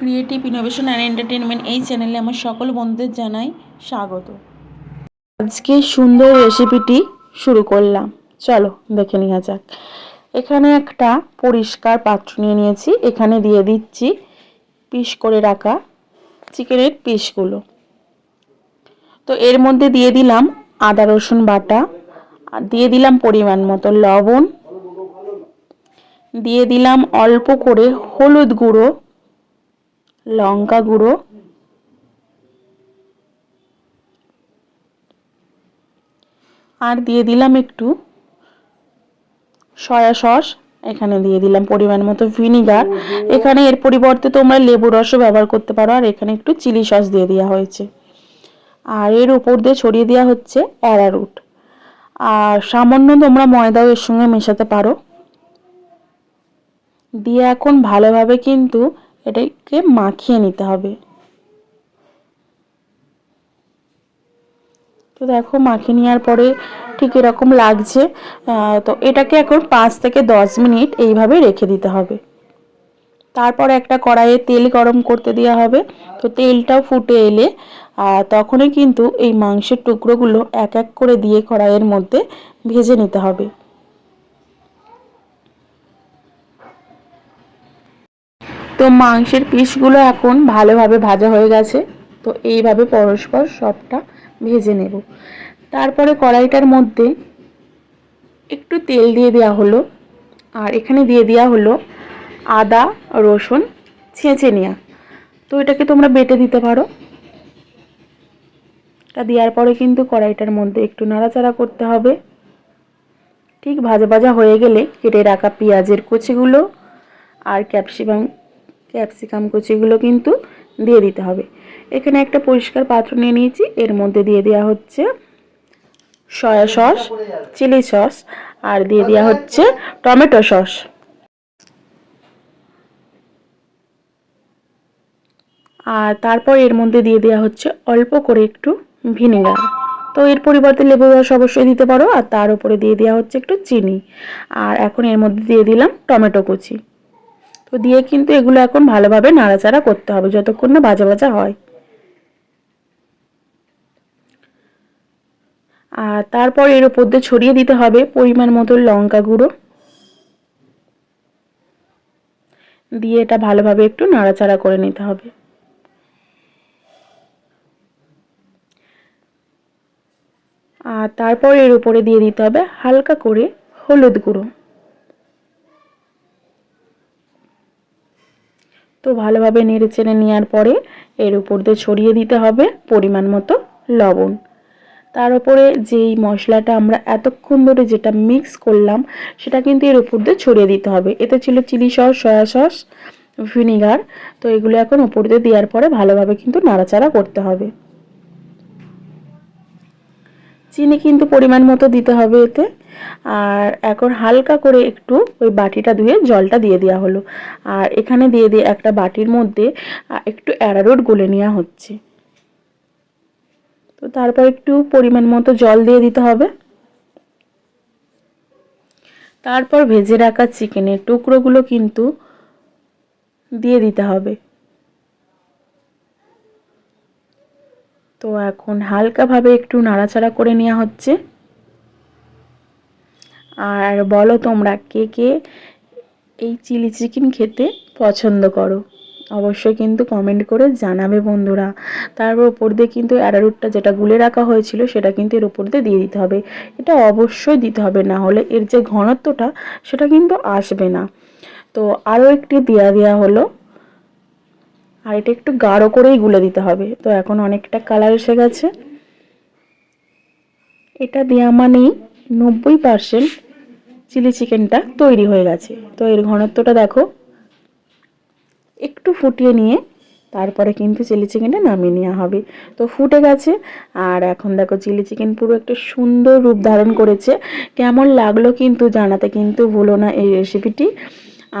Creative innovation and entertainment এই চ্যানেলে আমার সকল বন্ধুদের জানাই স্বাগত। আজকে সুন্দর রেসিপিটি শুরু করলাম। চলো দেখে নেওয়া যাক। এখানে একটা পরিষ্কার পাত্র নিয়ে নিয়েছি। এখানে দিয়ে দিচ্ছি পিস করে রাখা চিকেনের পিসগুলো। তো এর মধ্যে দিয়ে দিলাম আদা, রসুন বাটা। আর দিয়ে দিলাম পরিমাণ মতো লবণ। দিয়ে দিলাম অল্প করে হলুদ গুঁড়ো। লঙ্কা গুঁড়ো। আর দিয়ে দিলাম একটু সয়া সস। এখানে দিয়ে দিলাম পরিমাণ মতো ভিনিগার। এখানে এর পরিবর্তে তোমরা লেবু রসও ব্যবহার করতে পারো। আর এখানে একটু চিলি সস দিয়ে দেওয়া হয়েছে। আর এর উপর দিয়ে ছড়িয়ে দেওয়া হচ্ছে অ্যারারুট। আর সামান্য তোমরা ময়দাও এর সঙ্গে মেশাতে পারো। দিয়ে এখন ভালোভাবে কিন্তু এটাকে মাখিয়ে নিতে হবে। তো দেখো, মাখিয়ে নেওয়ার পরে ঠিক এরকম লাগছে। তো এটাকে এখন পাঁচ থেকে দশ মিনিট এইভাবে রেখে দিতে হবে। তারপর একটা কড়াইয়ে তেল গরম করতে দেওয়া হবে। তো তেলটাও ফুটে এলে তখনই কিন্তু এই মাংসের টুকরোগুলো এক এক করে দিয়ে কড়াইয়ের মধ্যে ভেজে নিতে হবে। তো মাংসের পিসগুলো এখন ভালোভাবে ভাজা হয়ে গেছে। তো এইভাবে পরস্পর সবটা ভেজে নেব। তারপরে কড়াইটার মধ্যে একটু তেল দিয়ে দেওয়া হলো। আর এখানে দিয়ে দেওয়া হলো আদা, রসুন ছেঁচে নেওয়া তো এটাকে তোমরা বেটে দিতে পারো। তা দেওয়ার পরে কিন্তু কড়াইটার মধ্যে একটু নাড়াচাড়া করতে হবে। ঠিক ভাজা ভাজা হয়ে গেলে কেটে রাখা পেঁয়াজের কুচিগুলো আর ক্যাপসিকাম ক্যাপসিকাম কুচিগুলো কিন্তু দিয়ে দিতে হবে। এখানে একটা পরিষ্কার পাত্র নিয়ে নিয়েছি। এর মধ্যে দিয়ে দেওয়া হচ্ছে সয়া সস, চিলি সস, আর দিয়ে দেওয়া হচ্ছে টমেটো সস। আর তারপর এর মধ্যে দিয়ে দেওয়া হচ্ছে অল্প করে একটু ভিনেগার। তো এর পরিবর্তে লেবু রস অবশ্যই দিতে পারো, আর তার উপরে দিয়ে দেওয়া হচ্ছে একটু চিনি। আর এখন এর মধ্যে দিয়ে দিলাম টমেটো কুচি। তো দিয়ে কিন্তু এগুলো এখন ভালোভাবে নাড়াচাড়া করতে হবে যতক্ষণ না ভাজা ভাজা হয়। আর তারপর এর উপর দিয়ে ছড়িয়ে দিতে হবে পরিমাণ মতো লঙ্কা গুঁড়ো। দিয়ে এটা ভালোভাবে একটু নাড়াচাড়া করে নিতে হবে। আর তারপর এর উপরে দিয়ে দিতে হবে হালকা করে হলুদ গুঁড়ো। তো ভালোভাবে নেড়ে চেড়ে নেওয়ার পরে এর উপর দিয়ে ছড়িয়ে দিতে হবে পরিমাণ মতো লবণ। তার উপরে যেই মশলাটা আমরা এতক্ষণ ধরে যেটা মিক্স করলাম, সেটা কিন্তু এর উপর দিয়ে ছড়িয়ে দিতে হবে। এতে ছিল chilli sauce soya sauce vinegar তো এগুলো এখন উপর দিয়ে দেওয়ার পরে ভালোভাবে কিন্তু নাড়াচাড়া করতে হবে। চিনি কিন্তু পরিমাণ মতো দিতে হবে এতে। আর এখন হালকা করে একটু ওই বাটিটা ধুয়ে জলটা দিয়ে দেওয়া হলো। আর এখানে দিয়ে দিয়ে একটা বাটির মধ্যে একটু অ্যারারুট গুলে নেওয়া হচ্ছে। তো তারপর একটু পরিমাণ মতো জল দিয়ে দিতে হবে। তারপর ভেজে রাখা চিকেনের টুকরোগুলো কিন্তু দিয়ে দিতে হবে। তো এখন হালকাভাবে একটু নাড়াচাড়া করে নেওয়া হচ্ছে। আর বলো তোমরা কে কে এই চিলি চিকেন খেতে পছন্দ করো? অবশ্যই কিন্তু কমেন্ট করে জানাবে বন্ধুরা। তারপর ওপর দিয়ে কিন্তু অ্যারারুটটা যেটা গুলে রাখা হয়েছিল সেটা কিন্তু এর উপর দিয়ে দিয়ে দিতে হবে। এটা অবশ্যই দিতে হবে, না হলে এর যে ঘনত্বটা সেটা কিন্তু আসবে না। তো আরও একটি দেওয়া দেওয়া হলো। আর এটা একটু গাঢ় করেই গুলে দিতে হবে। তো এখন অনেকটা কালার এসে গেছে। এটা দেওয়া মানেই নব্বই পারসেন্ট চিলি চিকেনটা তৈরি হয়ে গেছে। তো এর ঘনত্বটা দেখো। একটু ফুটিয়ে নিয়ে তারপরে কিন্তু চিলি চিকেনটা নামিয়ে নেওয়া হবে। তো ফুটে গেছে আর এখন দেখো চিলি চিকেন পুরো একটা সুন্দর রূপ ধারণ করেছে। কেমন লাগল কিন্তু জানাতে কিন্তু ভুলো না এই রেসিপিটি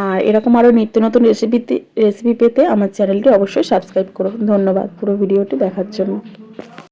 আর এরকম আরও নিত্য নতুন রেসিপিতে রেসিপি পেতে আমার চ্যানেলটি অবশ্যই সাবস্ক্রাইব করো। ধন্যবাদ পুরো ভিডিওটি দেখার জন্য।